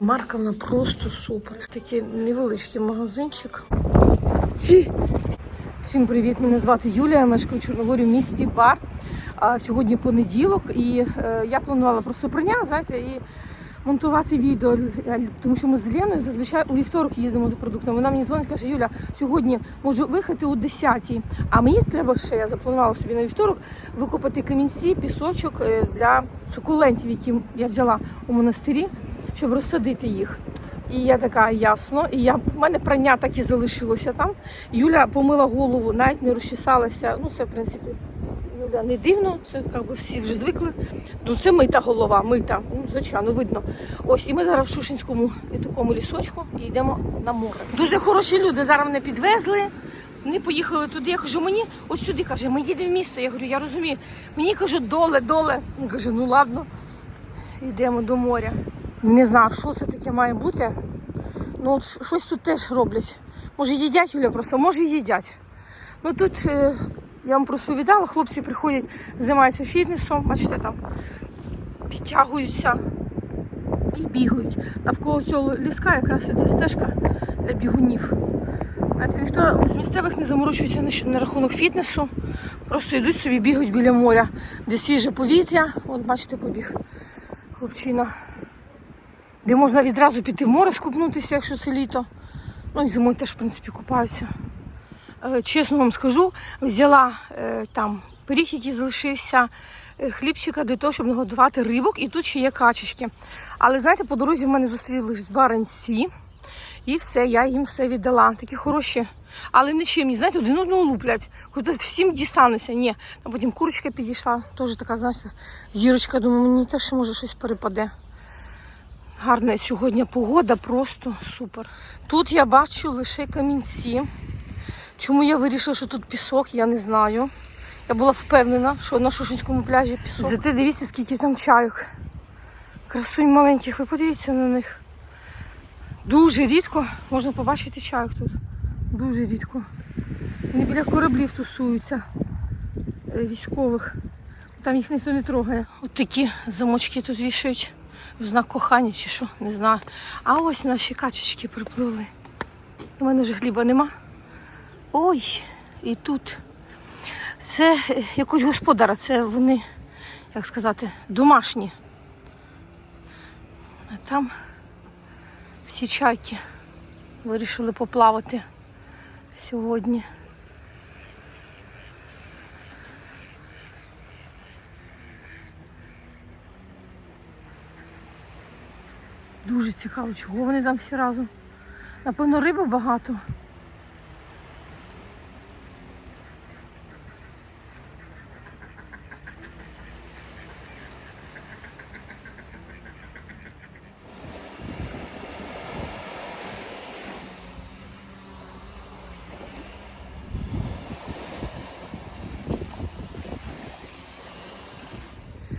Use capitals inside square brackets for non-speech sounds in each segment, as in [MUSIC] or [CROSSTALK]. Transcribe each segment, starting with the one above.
Марка вона просто супер. Такий невеличкий магазинчик. Всім привіт! Мене звати Юлія, я мешкаю в Чорногорі в місті Бар. А, сьогодні понеділок, і е, я планувала просто прийняти, знаєте, і монтувати відео, е, тому що ми з Леною зазвичай у вівторок їздимо за продуктами. Вона мені дзвонить, каже, Юля, сьогодні можу виїхати о 10-й, а мені треба ще, я запланувала собі на вівторок, викопати камінці, пісочок е, для сукулентів, які я взяла у монастирі, щоб розсадити їх. І я така ясно, і я в мене прання так і залишилося там. Юля помила голову, навіть не розчесалася. Ну, це в принципі Юля не дивно, це як би всі вже звикли. Ну це мита голова, мита. Ну, звичайно, видно. Ось і ми зараз в Шушинському такому лісочку і йдемо на море. Дуже хороші люди зараз мене підвезли. Вони поїхали туди. Я кажу, мені ось сюди каже, ми їдемо в місто. Я говорю, я розумію. Мені кажуть, доле, доле. Він каже, ну ладно, йдемо до моря. Не знаю, що це таке має бути. Ну, от щось тут теж роблять. Може, їдять Юля просто, може, їдять. Ну тут е, я вам розповідала, хлопці приходять, займаються фітнесом, бачите, там підтягуються і бігають. Навколо цього ліска якраз іде стежка для бігунів. Знаєте, ніхто з місцевих не заморочується на, на рахунок фітнесу. Просто йдуть собі, бігають біля моря, де свіже повітря. От бачите, побіг хлопчина де можна відразу піти в море скупнутися, якщо це літо. Ну і зимою теж, в принципі, купаються. Е, Чесно вам скажу, взяла е, там пиріг, який залишився, е, хлібчика для того, щоб нагодувати рибок, і тут ще є качечки. Але знаєте, по дорозі в мене зустрілись баранці, і все, я їм все віддала. Такі хороші. Але нічим, знаєте, один одного луплять. Кажуть, всім дістанеться. Ні. Там потім курочка підійшла, теж така, знаєте, зірочка, думаю, мені теж може щось перепаде. Гарна сьогодні погода, просто супер. Тут я бачу лише камінці. Чому я вирішила, що тут пісок, я не знаю. Я була впевнена, що на Шушинському пляжі пісок. Зате дивіться, скільки там чайок. Красунь маленьких, ви подивіться на них. Дуже рідко можна побачити чайок тут. Дуже рідко. Вони біля кораблів тусуються е, військових. Там їх ніхто не трогає. От такі замочки тут вішають. В знак кохання чи що, не знаю. А ось наші качечки припливли. У мене вже хліба нема. Ой, і тут. Це е, якось господара, це вони, як сказати, домашні. А там всі чайки вирішили поплавати сьогодні. Дуже цікаво, чого вони там всі разом. Напевно, риби багато.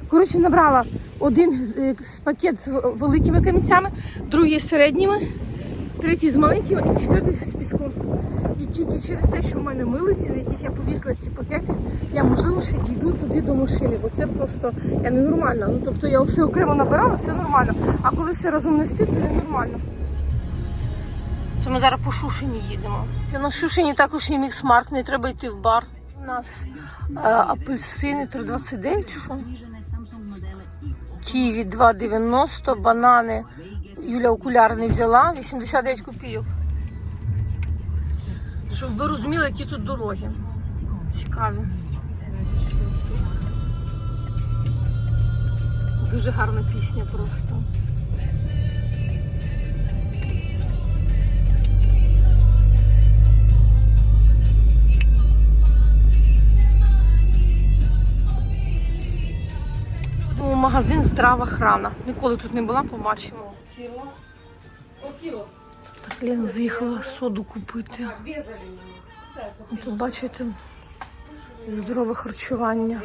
Коротше, набрала один е, пакет з великими камінцями, другий з середніми, третій з маленькими і четвертий з піском. І тільки через те, що в мене милиці, на яких я повісила ці пакети, я можливо ще дійду туди до машини, бо це просто я ненормальна. Ну тобто я все окремо набирала, все нормально. А коли все разом нести, це ненормально. Це ми зараз по Шушині їдемо. Це на Шушині також є мікс-марк, не треба йти в бар. У нас е, апельсини 3,29 чи що? Ківі 2,90, банани. Юля окуляр не взяла, 89 копійок. Щоб ви розуміли, які тут дороги. Цікаві. Дуже гарна пісня просто. Магазин здрава храна. Ніколи тут не була, побачимо. Так, Лена заїхала соду купити. Тут бачите, здорове харчування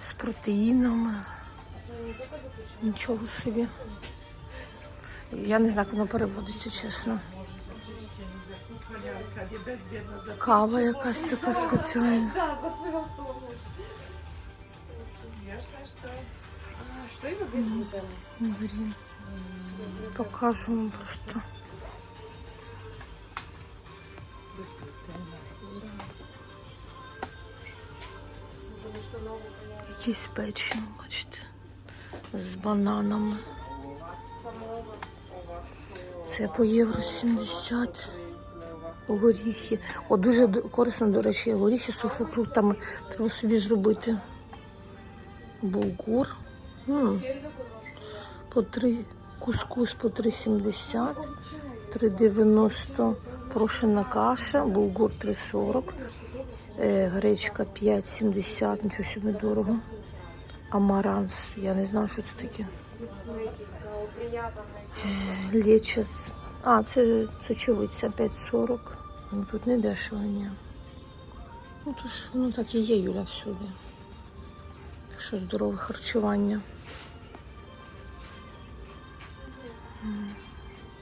з протеїнами. Нічого собі. Я не знаю, як воно переводиться, чесно. Кава якась така спеціальна. Что его без? Блін. Покажу вам просто. Без глютена. Да. Что? Якісь печиво, бачите, з бананами. Це по євро 70. Горіхи. О, дуже корисно, до речі, горіхи з сухофруктами. Треба собі зробити. Булгур. М. По 3 кускус по 3,70. 3,90 прошена каша, булгур 3,40. Е, гречка 5,70, нічого собі дорого. Амаранс, я не знаю, що це таке. Лечец. А, це сочевиця 5,40. Ну тут не дешево, ні. Ну то ж, ну так і є Юля всюди. Що здорове харчування.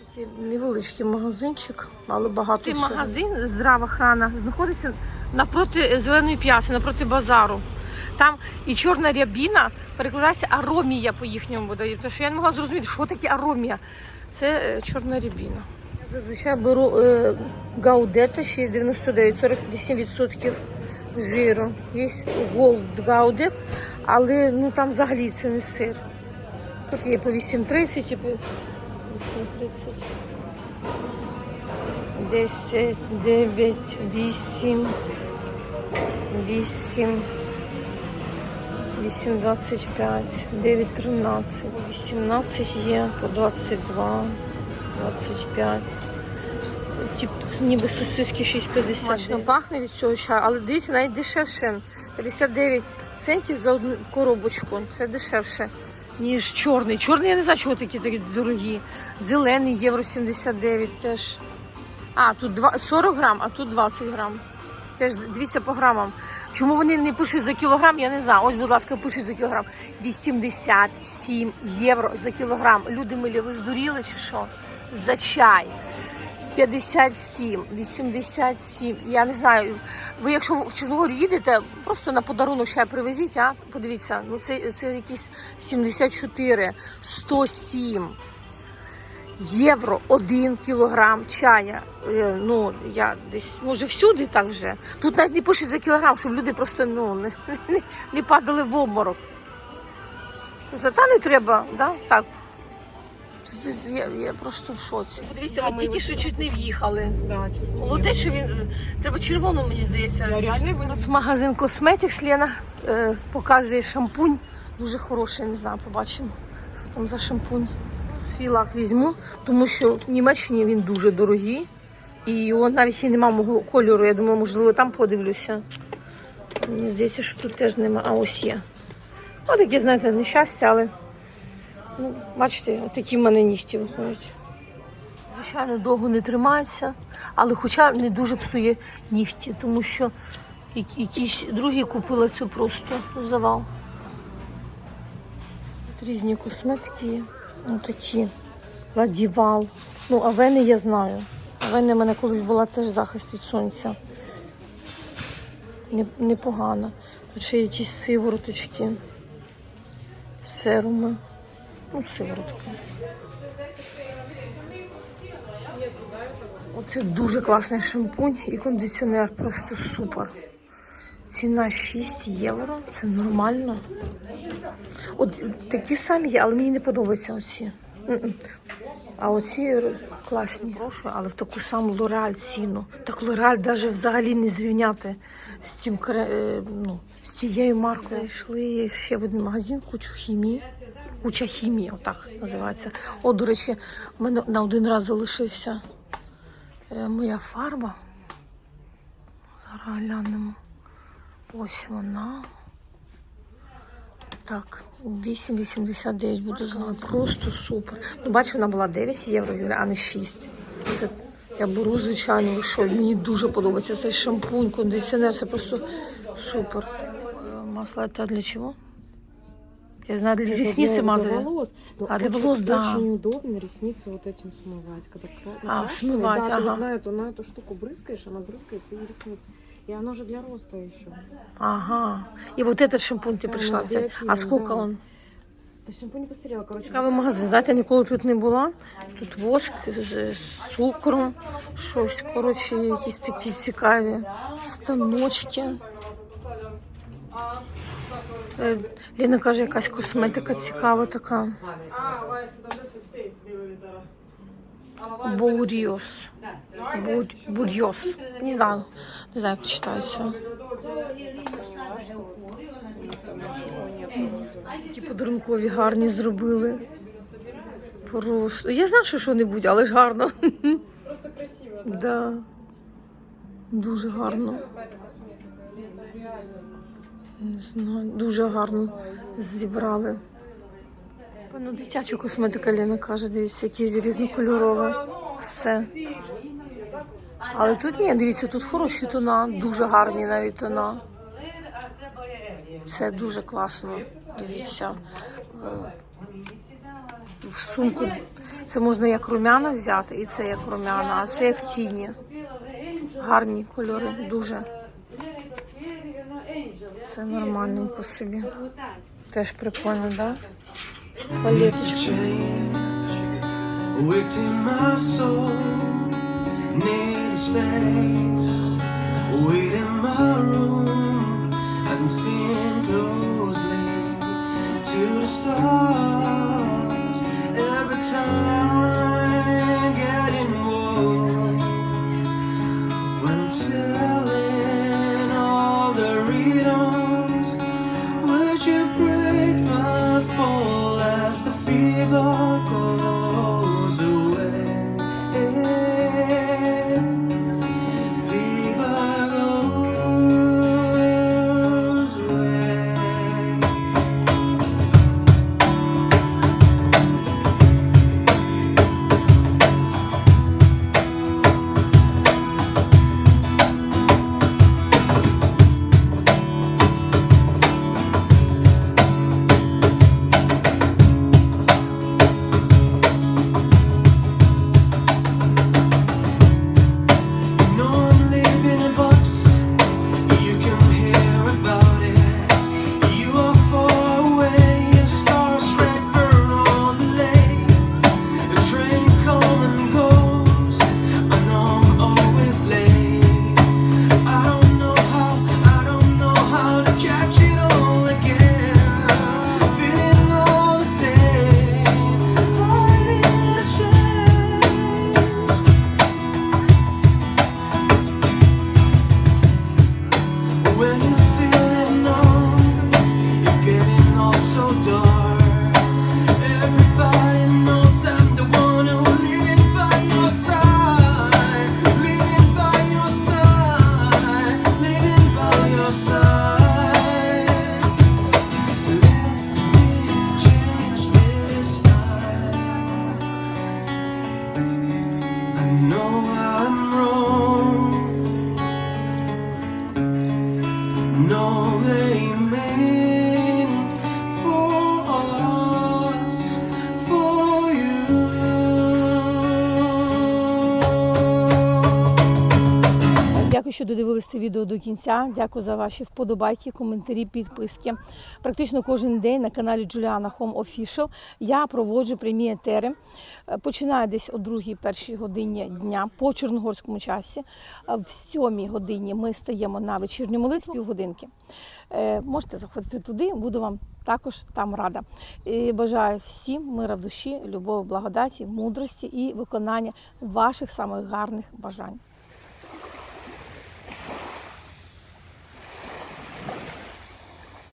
Такий невеличкий магазинчик, але багато. Цей всього. магазин здрава храна знаходиться навпроти зеленої п'яси, навпроти базару. Там і чорна рябіна перекладається аромія по їхньому буде. Тому що я не могла зрозуміти, що таке аромія. Це е, чорна рябіна. Я зазвичай беру е, гаудета 6,99, 48% жиру. Є голд гаудет, але ну, там взагалі це не сир. Тут є по 8,30 і по 8,30. 10, 9, 8, 8, 8, 25, 9, 13, 18 є, по 22, 25. Тип, ніби сосиски 6,50. Смачно пахне від цього чаю, але дивіться, навіть дешевше. 59 центів за одну коробочку. Це дешевше, ніж чорний. Чорний, я не знаю, чого такі такі дорогі. Зелений євро 79 теж. А, тут два- 40 грам, а тут 20 грам. Теж дивіться по грамам. Чому вони не пишуть за кілограм, я не знаю. Ось, будь ласка, пишуть за кілограм. 87 євро за кілограм. Люди милі, ви здуріли чи що? За чай. 57, 87. Я не знаю. Ви якщо в Чорногорію їдете, просто на подарунок чай привезіть, а? Подивіться, ну це, це якісь 74, 107 євро один кілограм чая. Е, Ну, я десь, може, всюди так вже. Тут навіть не пишуть за кілограм, щоб люди просто ну, [LAUGHS] не, не, не падали в обморок. Зата не треба, да? так? Я, я просто в шоці. Подивіться, ми тільки що чуть не в'їхали. Да, чуть що він. Треба червону, мені здається. Я реально нас магазин Cosmetics, Лена е, показує шампунь. Дуже хороший, не знаю, побачимо, що там за шампунь. Свій лак візьму, тому що в Німеччині він дуже дорогий. І його навіть і немає мого кольору. Я думаю, можливо, там подивлюся. Мені здається, що тут теж нема. А ось є. Ось таке, знаєте, нещастя, але ну, бачите, такі в мене нігті виходять. Звичайно, довго не тримається, але хоча не дуже псує нігті, тому що якісь другі купила це просто завал. Тут різні косметики є. Ось такі. Ладівал. Ну, авени я знаю. Авени в мене колись була теж захист від сонця. Не- Непогано. Тут якісь сивороточки, серуми. Ну, сиворотки. Оце дуже класний шампунь і кондиціонер, просто супер. Ціна 6 євро, це нормально. От такі самі є, але мені не подобаються оці. А оці класні. Прошу, але в таку саму Лореаль ціну. Так Лореаль навіть взагалі не зрівняти з цим е, ну, з цією маркою. Зайшли ще в один магазин, кучу хімії. Куча хімії, отак називається. О, до речі, в мене на один раз залишився е, моя фарба. Зараз глянемо. Ось вона. Так, 8,89 буду знати. Просто супер. Ну, бачу, вона була 9 євро, а не 6. Це я беру, звичайно, що, мені дуже подобається цей шампунь, кондиціонер, це просто супер. Е, Масло это для чого? Я знаю, для Это ресницы для- мазали. Для волос. Но А, для очень- волос, да. Очень удобно ресницы вот этим смывать. Когда кра- А, накрашиваешь, смывать, да, ты ага. вот на эту, на эту штуку брызгаешь, она брызгается и ресницы. И оно же для роста еще. Ага. И вот этот шампунь ты Да, пришла ну, с взять. А биотином, сколько да. он? Да шампунь не постарела, короче. Цікавий магазин. Знаєте, я ніколи тут не була. Тут воск з з цукром, щось, коротше, якісь такі цікаві станочки. Е, Ліна каже, якась косметика цікава така. Боуріос. Буд- Не знаю. Не знаю, як читається. Такі подарункові гарні зробили. Просто. Я знаю, що що-небудь, але ж гарно. Просто красиво. Да. Дуже гарно. Не знаю, дуже гарно зібрали. Певно, дитячу косметика Ліна каже, дивіться, якісь різнокольорові. Все. Але тут ні, дивіться, тут хороші тона, дуже гарні навіть тона. Це дуже класно. Дивіться. Е, В сумку. Це можна як румяна взяти, і це як румяна, а це як тіні. Гарні кольори, дуже. Це нормальненько собі. Теж прикольно, так? Да? Палеточка. to the stars every time додивилися відео до кінця. Дякую за ваші вподобайки, коментарі, підписки. Практично кожен день на каналі Juliana Home Official я проводжу прямі етери. Е, Починаю десь о 2-1 годині дня по чорногорському часі. Е, В 7 годині ми стаємо на вечірню молитву півгодинки. Е, Можете заходити туди, буду вам також там рада. І бажаю всім мира в душі, любові, благодаті, мудрості і виконання ваших самих гарних бажань.